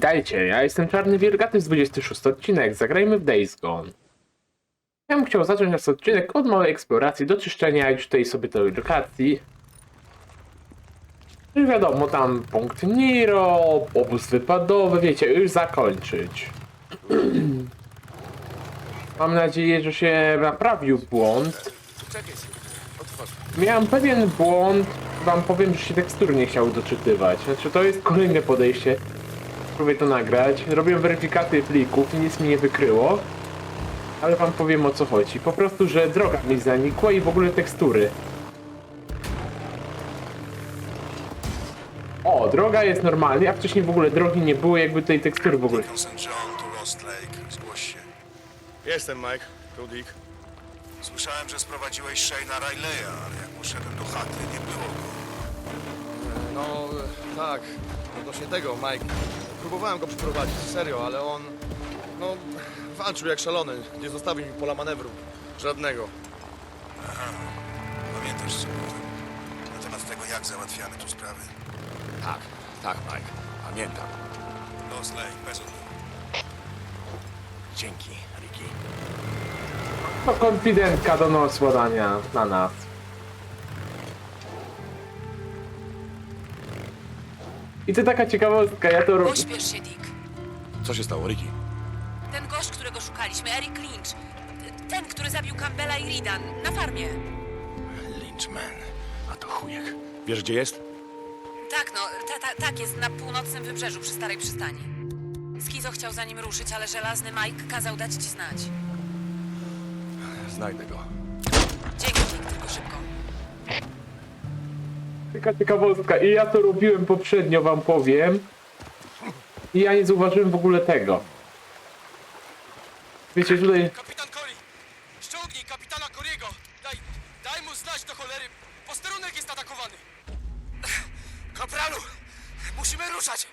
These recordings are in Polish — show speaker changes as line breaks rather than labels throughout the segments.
Witajcie, ja jestem Czarny Wiergaty z 26 odcinek, zagrajmy w Days Gone. Ja bym chciał zacząć nasz odcinek od małej eksploracji, do czyszczenia już tutaj sobie tej lokacji. Już wiadomo, tam punkt Niro, obóz wypadowy, wiecie, już zakończyć. Mam nadzieję, że się naprawił błąd. Miałem pewien błąd, wam powiem, że się tekstury nie chciało doczytywać. Znaczy to jest kolejne podejście. Próbuję to nagrać. Robiłem weryfikację plików i nic mi nie wykryło. Ale wam powiem o co chodzi. Po prostu, że droga mi zanikła i w ogóle tekstury. O, droga jest normalnie, a wcześniej w ogóle drogi nie było, jakby tej tekstury w ogóle.
Deacon St. John to Lost Lake. Zgłoś się.
Jestem Mike, tu Dick.
Słyszałem, że sprowadziłeś Shane'a Rileya, ale jak poszedłem do chaty, nie było go.
No, e, tak, odnośnie tego, Mike. Próbowałem go przyprowadzić, serio, ale on, no, walczył jak szalony. Nie zostawił mi pola manewru. Żadnego.
Pamiętasz co było? Na temat tego, jak załatwiamy tu sprawy?
Tak, tak, Mike. Pamiętam.
Lost Lake, bez odmowy.
Dzięki, Ricky.
To konfidentka donosła dania na nas. I to taka ciekawostka, ja to robię.
Pośpiesz się, Dick.
Co się stało, Ricky?
Ten gość, którego szukaliśmy, Eric Lynch. Ten, który zabił Campbella i Rida na farmie.
Lynchman. A to chujek. Wiesz, gdzie jest?
Tak, no, ta, ta, tak, jest na północnym wybrzeżu przy starej przystani. Skizo chciał za nim ruszyć, ale żelazny Mike kazał dać ci znać.
Znajdę go.
Dzięki, Dick, tylko szybko.
Taka ciekawostka. I ja to robiłem poprzednio, wam powiem. I ja nie zauważyłem w ogóle tego. Wiecie, tutaj...
Kapitan Cory! Ściągnij kapitana Coriego! Daj, daj mu znać do cholery! Posterunek jest atakowany! Kapralu! Musimy ruszać!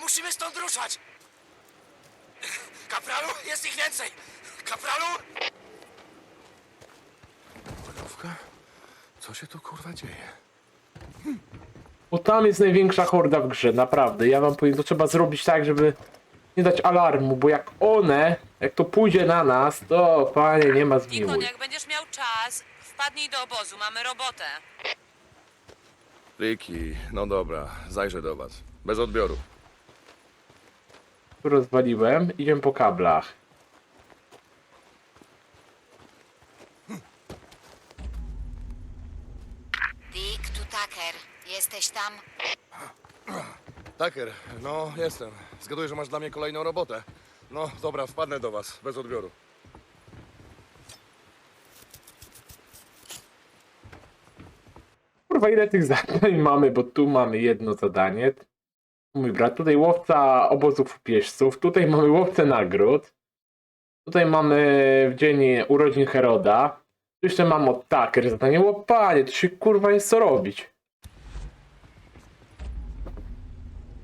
Musimy stąd ruszać! Kapralu, jest ich więcej! Kapralu!
Polówka? Co się tu kurwa dzieje?
Bo tam jest największa horda w grze, naprawdę. Ja wam powiem, to trzeba zrobić tak, żeby nie dać alarmu, bo jak one, jak to pójdzie na nas, to panie, nie ma
Dikon,
zmiłuj.
jak będziesz miał czas, wpadnij do obozu, mamy robotę.
Ricky, no dobra, zajrzę do was. Bez odbioru.
Tu rozwaliłem, idziemy po kablach.
Jesteś tam?
Tucker, no jestem. Zgaduję, że masz dla mnie kolejną robotę. No dobra, wpadnę do was, bez odbioru.
Kurwa, ile tych zadań mamy, bo tu mamy jedno zadanie. Mój brat, tutaj łowca obozów pieśców, tutaj mamy łowcę nagród. Tutaj mamy w dzień urodzin Heroda. Tu jeszcze mam od Tucker zadanie. Łopanie, to się kurwa jest co robić.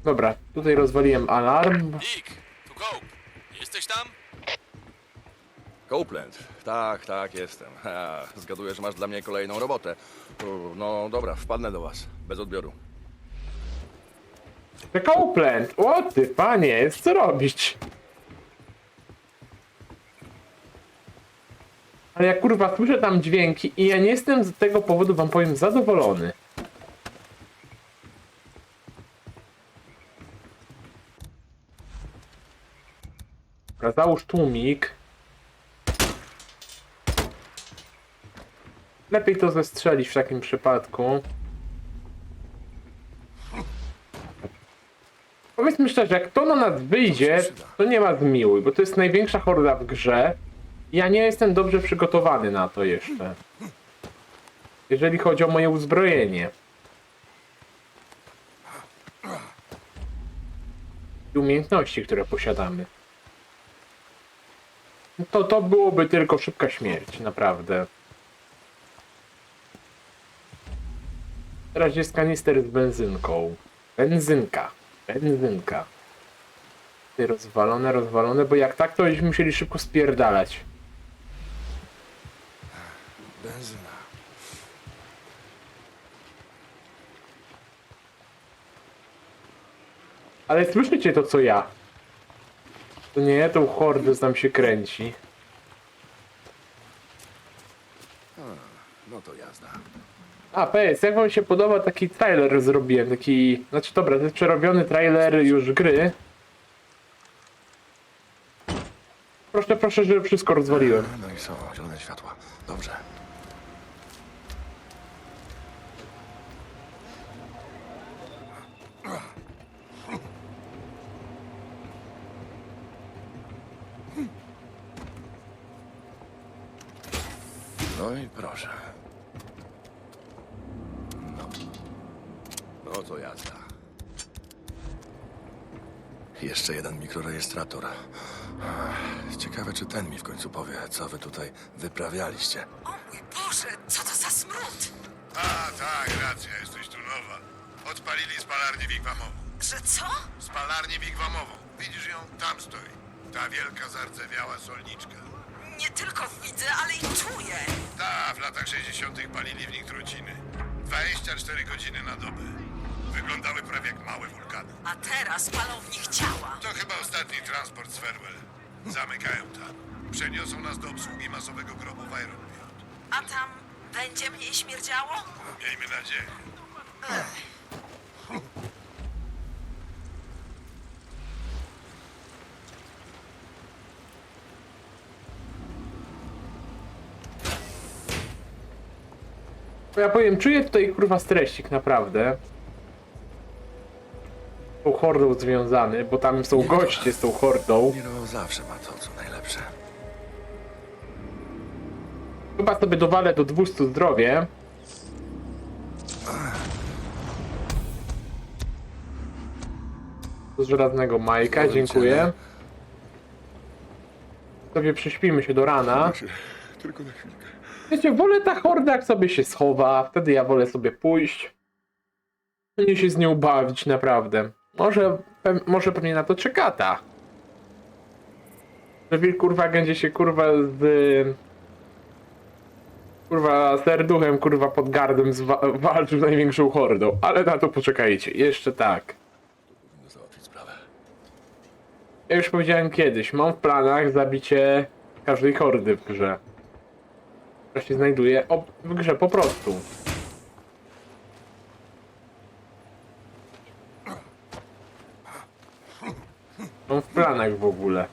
Dobra, tutaj rozwaliłem alarm.
Dick, tu go! Jesteś tam?
Copeland. Tak, tak, jestem. Ha, zgaduję, że masz dla mnie kolejną robotę. U, No dobra, wpadnę do was, bez odbioru.
Copeland! O ty, panie, jest co robić? Ale ja kurwa słyszę tam dźwięki i ja nie jestem z tego powodu, wam powiem, zadowolony. Dobra, załóż tłumik. Lepiej to zestrzelić w takim przypadku. Powiedzmy szczerze, jak to na nas wyjdzie, to nie ma zmiłuj, bo to jest największa horda w grze. Ja nie jestem dobrze przygotowany na to jeszcze. Jeżeli chodzi o moje uzbrojenie. I umiejętności, które posiadamy. To, to byłoby tylko szybka śmierć, naprawdę. Teraz jest kanister z benzynką. Benzynka. Benzynka. Tutaj rozwalone, rozwalone, bo jak tak, to byśmy musieli szybko spierdalać.
Benzyna.
Ale słyszycie to co ja? To nie, tą hordę tam się kręci.
No to jazda.
A, PS, jak wam się podoba taki trailer zrobiłem, taki... Znaczy dobra, to jest przerobiony trailer już gry. Proszę, proszę, że wszystko rozwaliłem.
No i są zielone światła. Dobrze. No i proszę. No. No to jazda. Jeszcze jeden mikrorejestrator. Ach, Ciekawe, czy ten mi w końcu powie, co wy tutaj wyprawialiście.
O mój Boże, co to za smród?
A, tak, racja, jesteś tu nowa. Odpalili spalarnię wigwamową.
Że co?
Spalarnię wigwamową. Widzisz ją? Tam stoi. Ta wielka, zardzewiała solniczka.
Nie tylko widzę, ale i czuję.
Ta, w latach 60. palili w nich truciny. 24 godziny na dobę. Wyglądały prawie jak małe wulkany.
A teraz palą w nich ciała.
To chyba ostatni transport z Farewell. Zamykają tam. Przeniosą nas do obsługi masowego grobu w Ironfield.
A tam będzie mniej śmierdziało?
Miejmy nadzieję.
Bo ja powiem, czuję tutaj kurwa streścik naprawdę. Z tą hordą związany, bo tam są goście z tą hordą.
Miro zawsze ma to, co najlepsze.
Chyba sobie dowalę do 200 zdrowie. Z żelaznego Majka, dziękuję. Sobie prześpimy się do rana.
Tylko na chwilkę.
Wiecie, wolę ta horda jak sobie się schowa, wtedy ja wolę sobie pójść. Nie się z nią bawić naprawdę. Może, pe może pewnie na to czekata. Że wilk kurwa będzie się kurwa z... Kurwa serduchem kurwa pod gardem walczył z największą hordą. Ale na to poczekajcie, jeszcze tak. Ja już powiedziałem kiedyś, mam w planach zabicie każdej hordy w grze. Która się znajduje w grze po prostu. Mam w planach w ogóle.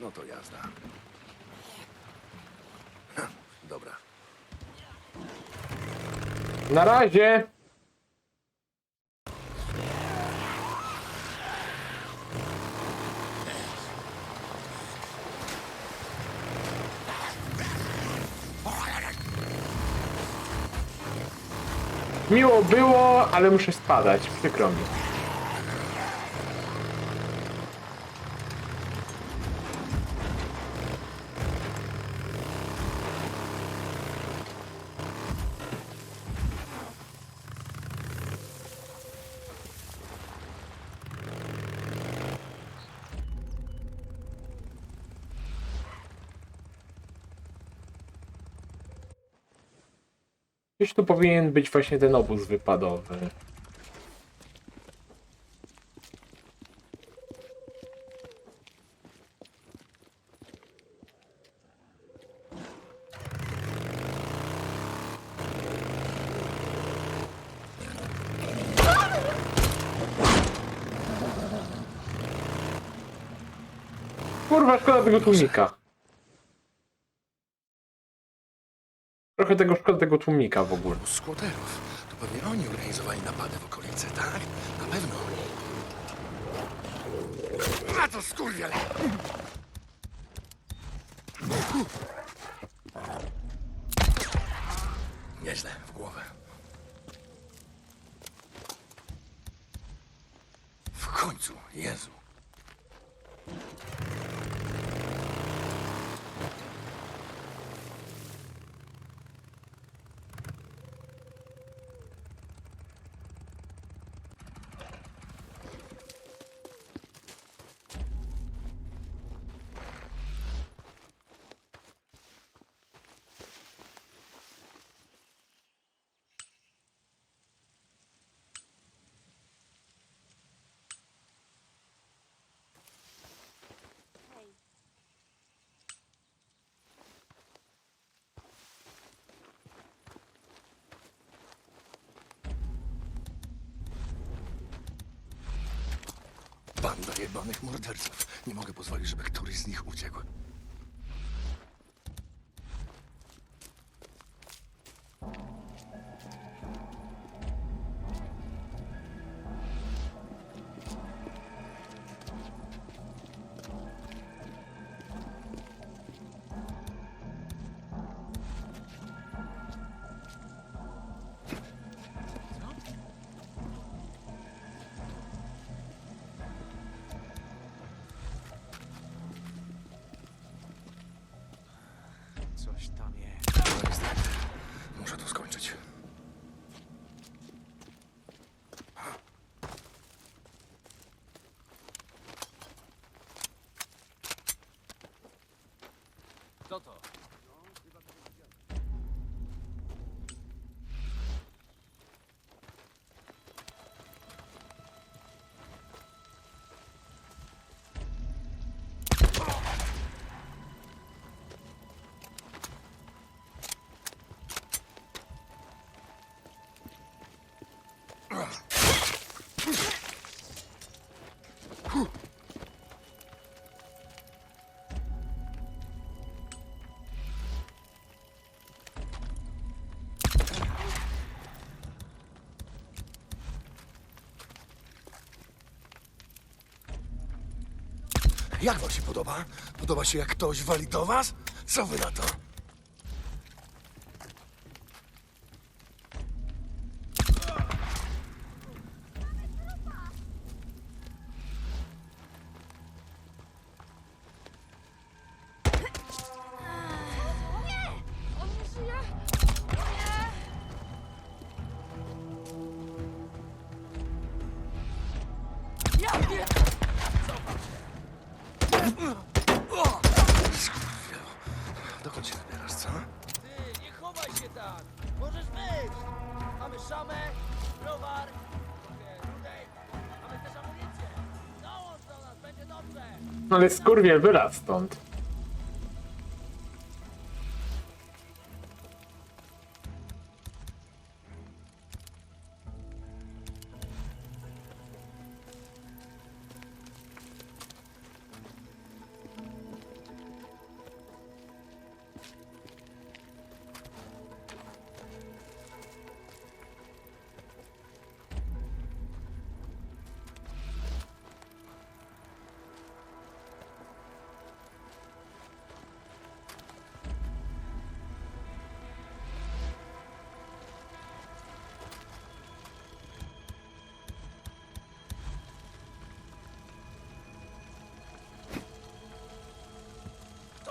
No to jazda. Ha, Dobra.
Na razie! Miło było, ale muszę spadać, przykro mi. Gdzieś tu powinien być właśnie ten obóz wypadowy. Kurwa, szkoda tego tłumika. Trochę tego szkoda tego tłumika w ogóle.
Skłoterów. To pewnie oni organizowali napady w okolicy, tak? Na pewno. A to skurwiele! Nieźle, w głowę. W końcu, Jezu. Jebanych morderców. Nie mogę pozwolić, żeby któryś z nich uciekł.
Coś tam jest.
Niestety. Muszę to skończyć.
Co to?
Jak wam się podoba? Podoba się, jak ktoś wali do was? Co wy na to?
Ale skurwiel wyraz stąd.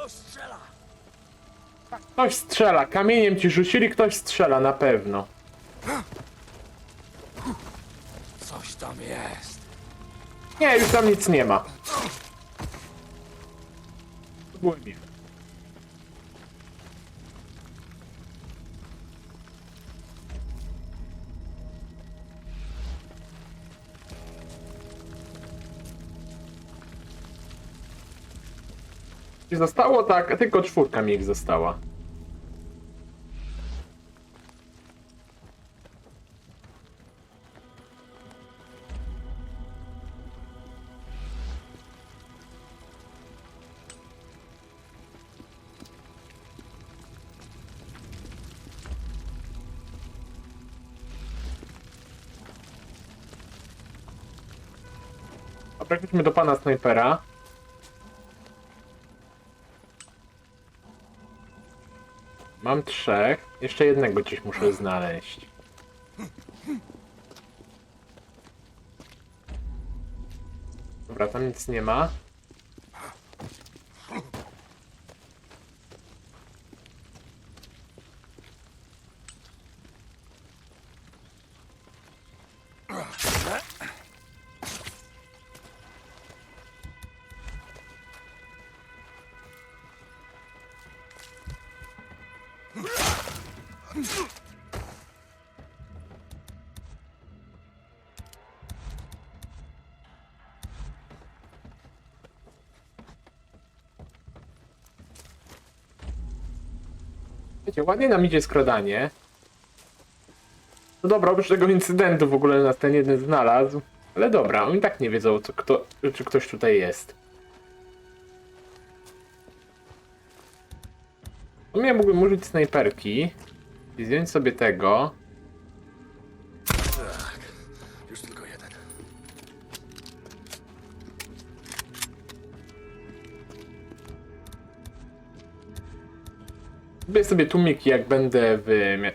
Ktoś strzela!
Ktoś strzela, kamieniem ci rzucili, ktoś strzela na pewno.
Coś tam jest.
Nie, już tam nic nie ma. Zostało tak, tylko czwórka mi ich została. Wróćmy do pana snajpera. Mam trzech. Jeszcze jednego gdzieś muszę znaleźć. Dobra, tam nic nie ma. Wiecie, ładnie nam idzie skradanie. No dobra, oprócz tego incydentu w ogóle nas ten jeden znalazł. Ale dobra, oni tak nie wiedzą, co kto, czy ktoś tutaj jest. No ja mógłbym użyć snajperki i zdjąć sobie tego.
Tak, już tylko jeden.
Zrobię sobie tłumiki, jak będę w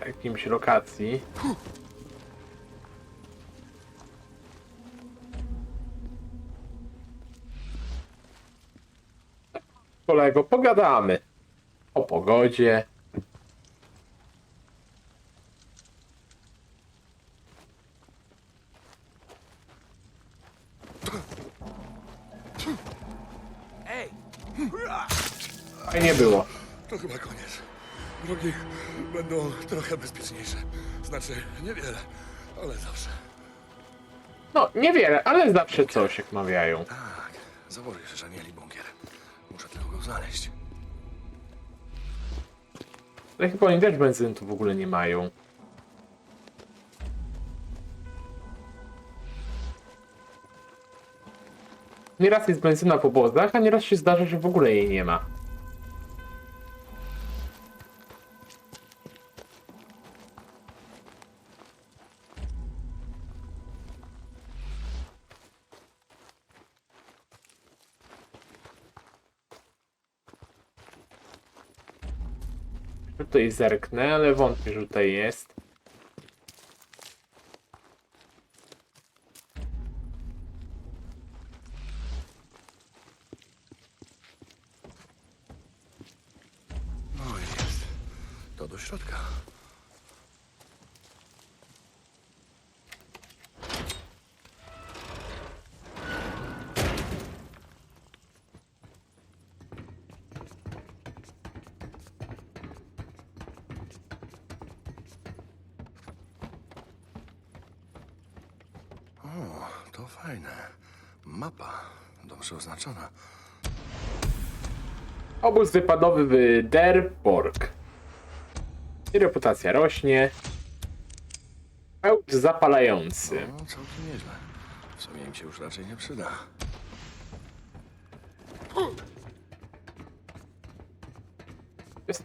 jakimś lokacji. Kolego, pogadamy o pogodzie. Fajnie było.
To chyba koniec. Drogi będą trochę bezpieczniejsze. Znaczy, niewiele, ale zawsze.
No, niewiele, ale zawsze coś, jak mawiają.
Tak, się, że mieli bunkier. Muszę tylko go znaleźć.
Ale chyba oni też benzyny tu w ogóle nie mają. Nieraz jest benzyna w obozach, a nieraz się zdarza, że w ogóle jej nie ma. Tutaj zerknę, ale wątpię, że tutaj jest.
No i jest. To do środka. O, to fajne. Mapa. Dobrze oznaczona.
Obóz wypadowy w Derborg. I reputacja rośnie. Pełcz zapalający.
No, całkiem nieźle. W sumie im się już raczej nie przyda.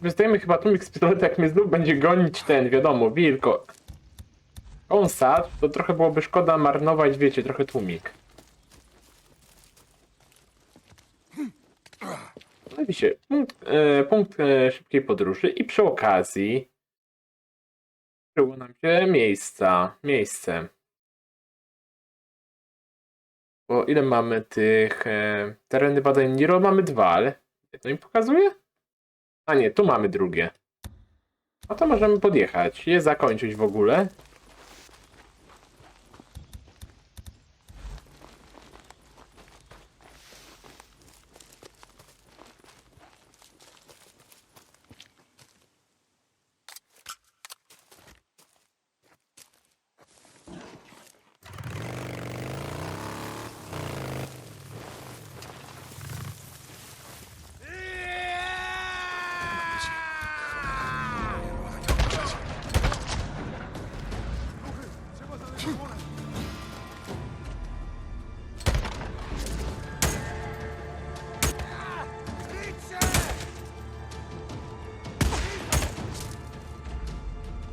Dostajemy chyba tłumik z pistoletu, jak mnie znów będzie gonić ten, wiadomo, wilko. Kąsat, to trochę byłoby szkoda marnować, wiecie, trochę tłumik. No widzicie, punkt, e, punkt e, szybkiej podróży i przy okazji przyło nam się miejsca, miejsce. Bo ile mamy tych e, tereny badań Niro? Mamy dwa, ale jedno mi pokazuje? A nie, tu mamy drugie. No to możemy podjechać, je zakończyć w ogóle.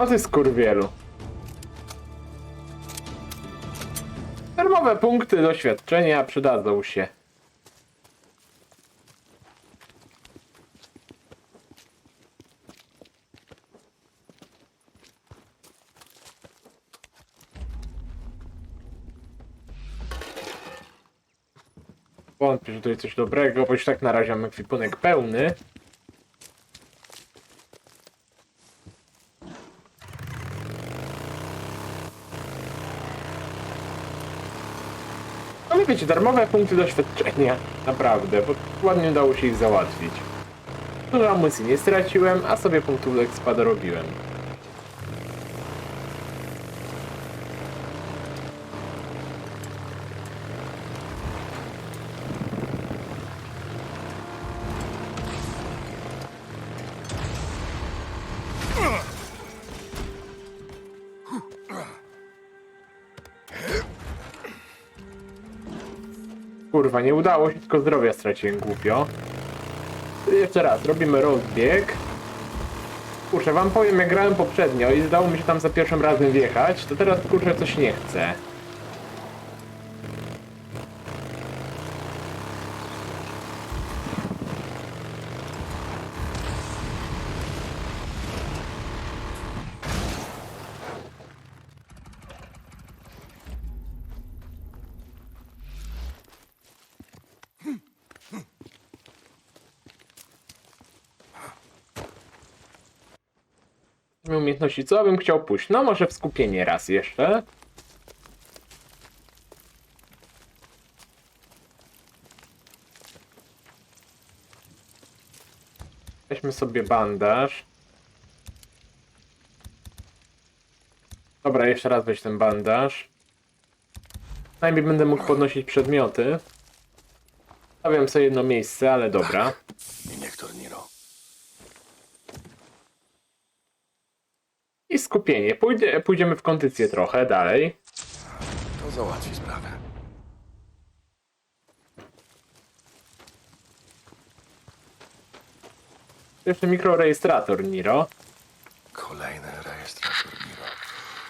O ty skurwielu. Darmowe punkty doświadczenia przydadzą się. Wątpię, że to jest coś dobrego, bo już tak na razie mam ekwipunek pełny. Ale wiecie, darmowe punkty doświadczenia. Naprawdę, bo ładnie udało się ich załatwić. Dużo amunicji nie straciłem, a sobie punktów expa dorobiłem. Kurwa, nie udało się, tylko zdrowia straciłem głupio. Jeszcze raz, robimy rozbieg. Kurczę, wam powiem, jak grałem poprzednio i zdało mi się tam za pierwszym razem wjechać, to teraz kurczę coś nie chce. Umiejętności, co bym chciał pójść? No może w skupienie raz jeszcze. Weźmy sobie bandaż. Dobra, jeszcze raz weź ten bandaż. Najmniej będę mógł podnosić przedmioty. Stawiam sobie jedno miejsce, ale dobra.
Niech
I skupienie. Pójdzie, pójdziemy w kondycję trochę dalej.
To załatwi sprawę.
Jeszcze mikrorejestrator Niro.
Kolejny rejestrator Niro.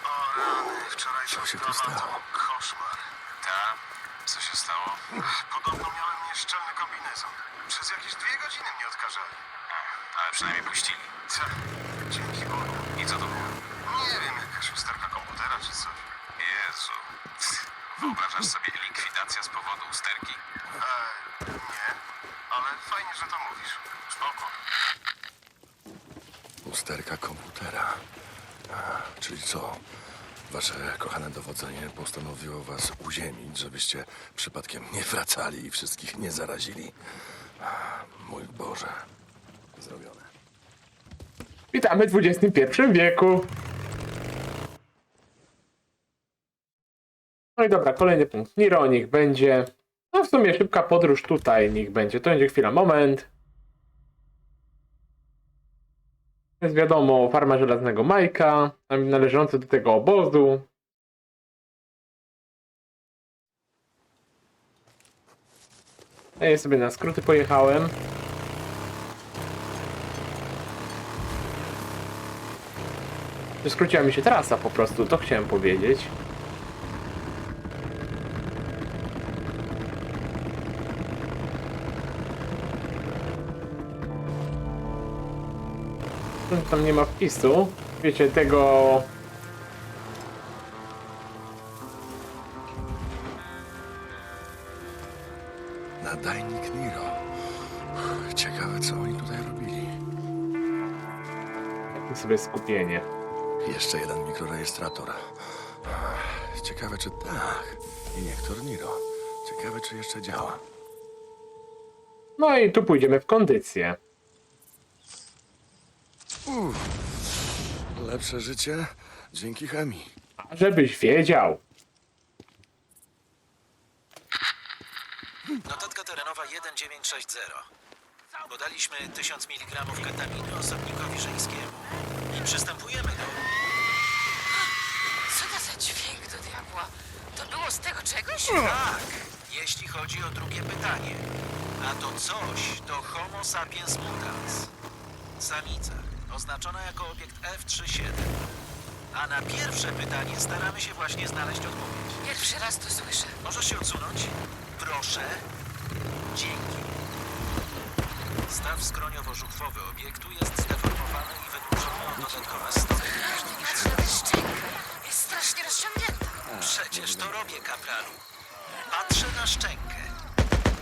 O rany, wczoraj
Co się tu stało?
Koszmar. Tak? Co się stało miałem nieszczelny kombinezon. Przez jakieś dwie godziny mnie odkażali. Ale przynajmniej puścili. Tak, dzięki Bogu. I co to było? Nie wiem, jakaś usterka komputera czy coś. Jezu. Wyobrażasz sobie likwidacja z powodu usterki? E, nie, ale fajnie, że to mówisz. Spoko.
Usterka komputera. A, czyli co? Wasze kochane dowodzenie postanowiło was uziemić, żebyście przypadkiem nie wracali i wszystkich nie zarazili. A, Mój Boże. Zrobione.
Witamy w XXI wieku. I dobra, kolejny punkt. Niro niech będzie. No w sumie szybka podróż tutaj niech będzie. To będzie chwila, moment. Jest wiadomo, farma żelaznego Majka, tam należący do tego obozu. Ja sobie na skróty pojechałem. Skróciła mi się trasa po prostu, to chciałem powiedzieć. Tam nie ma wpisu. Wiecie, tego...
Nadajnik Niro. Ciekawe, co oni tutaj robili.
sobie skupienie.
Jeszcze jeden mikrorejestrator. Ciekawe, czy tak. Iniektor Niro. Ciekawe, czy jeszcze działa.
No i tu pójdziemy w kondycję.
Lepsze życie dzięki chemii.
A żebyś wiedział.
Notatka terenowa 1960. Podaliśmy 1000 mg ketaminy osobnikowi żeńskiemu. I przystępujemy do...
Co to za dźwięk do diabła? To było z tego czegoś?
Tak, jeśli chodzi o drugie pytanie. A to coś to Homo sapiens mutans. Samica, oznaczona jako obiekt F37. A na pierwsze pytanie staramy się właśnie znaleźć odpowiedź.
Pierwszy raz to słyszę.
Możesz się odsunąć? Proszę. Dzięki. Staw skroniowo-żuchwowy obiektu jest zdeformowany i wydłużony o dodatkowe stopy.
Nie patrz na tę szczękę. Jest strasznie rozciągnięta.
Przecież to robię, kapralu. Patrzę na szczękę.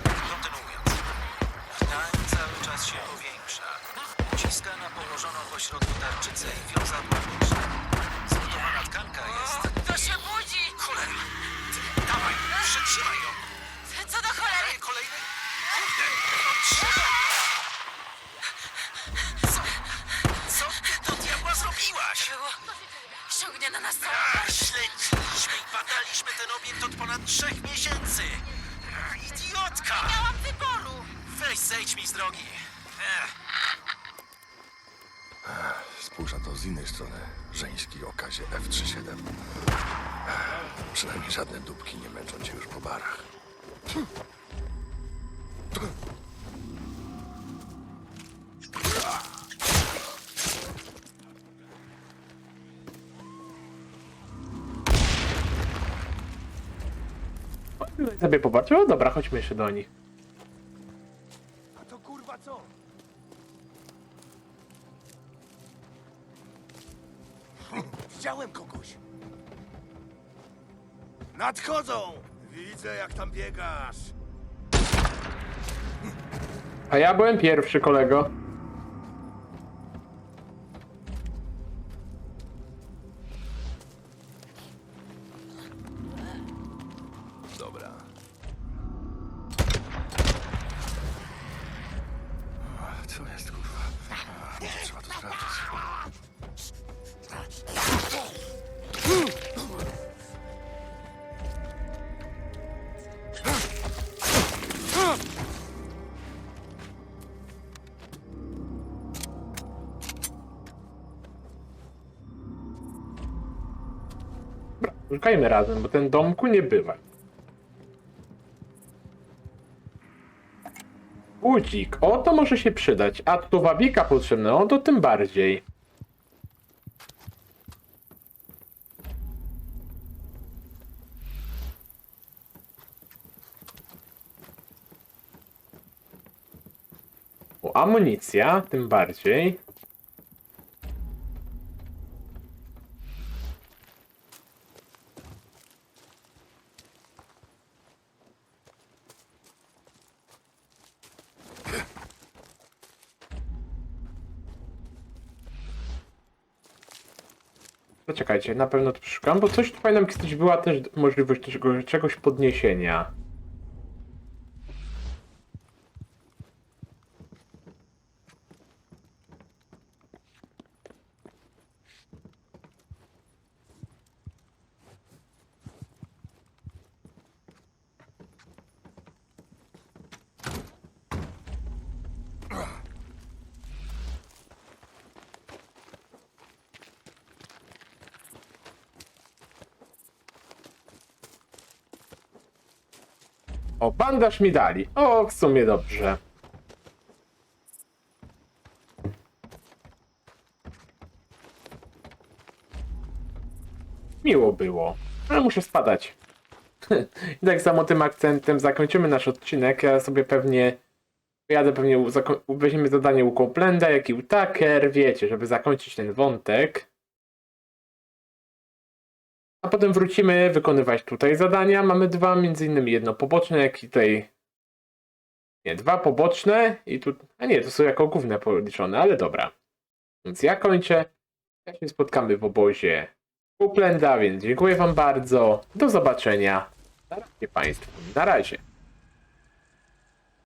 Kontynuując. Krtań cały czas się powiększa. Uciska na położoną pośrodku tarczycę i wiązadła nóż. Zbudowana tkanka jest...
To się budzi!
Cholera! Dawaj, przetrzymaj ją!
Co do cholery?
Kolejny... Kurde! Trzymaj ją! Co? Co ty do diabła zrobiłaś?
Było. Ściągnie na nas całą
Śledziliśmy i badaliśmy ten obiekt od ponad trzech miesięcy. Idiotka!
Miałam wyboru!
Weź zejdź mi z drogi. Ech,
Spójrz na to z innej strony. Żeński o kazie F37. Przynajmniej żadne dupki nie męczą cię już po barach.
Sobie popatrzę, o dobra, chodźmy jeszcze do nich.
Nadchodzą! Widzę, jak tam biegasz.
A ja byłem pierwszy, kolego. Szukajmy razem, bo ten domku nie bywa. Budzik, o to może się przydać, a tu wabika potrzebne, o to tym bardziej. O, amunicja, tym bardziej. Poczekajcie, na pewno to przeszukam, bo coś tu pamiętam kiedyś była też możliwość tego, czegoś podniesienia. O, bandaż mi dali. O, w sumie dobrze. Miło było, ale muszę spadać. I tak samo tym akcentem zakończymy nasz odcinek. Ja sobie pewnie pojadę, pewnie weźmiemy zadanie u Coplanda, jak i u Tucker, wiecie, żeby zakończyć ten wątek. Potem wrócimy wykonywać tutaj zadania. Mamy dwa, między innymi jedno poboczne, jak i tutaj. Nie, dwa poboczne i tu. A nie, to są jako główne policzone, ale dobra. Więc ja kończę. Ja się spotkamy w obozie Uplenda, więc dziękuję Wam bardzo. Do zobaczenia. Na razie Państwu. Na razie.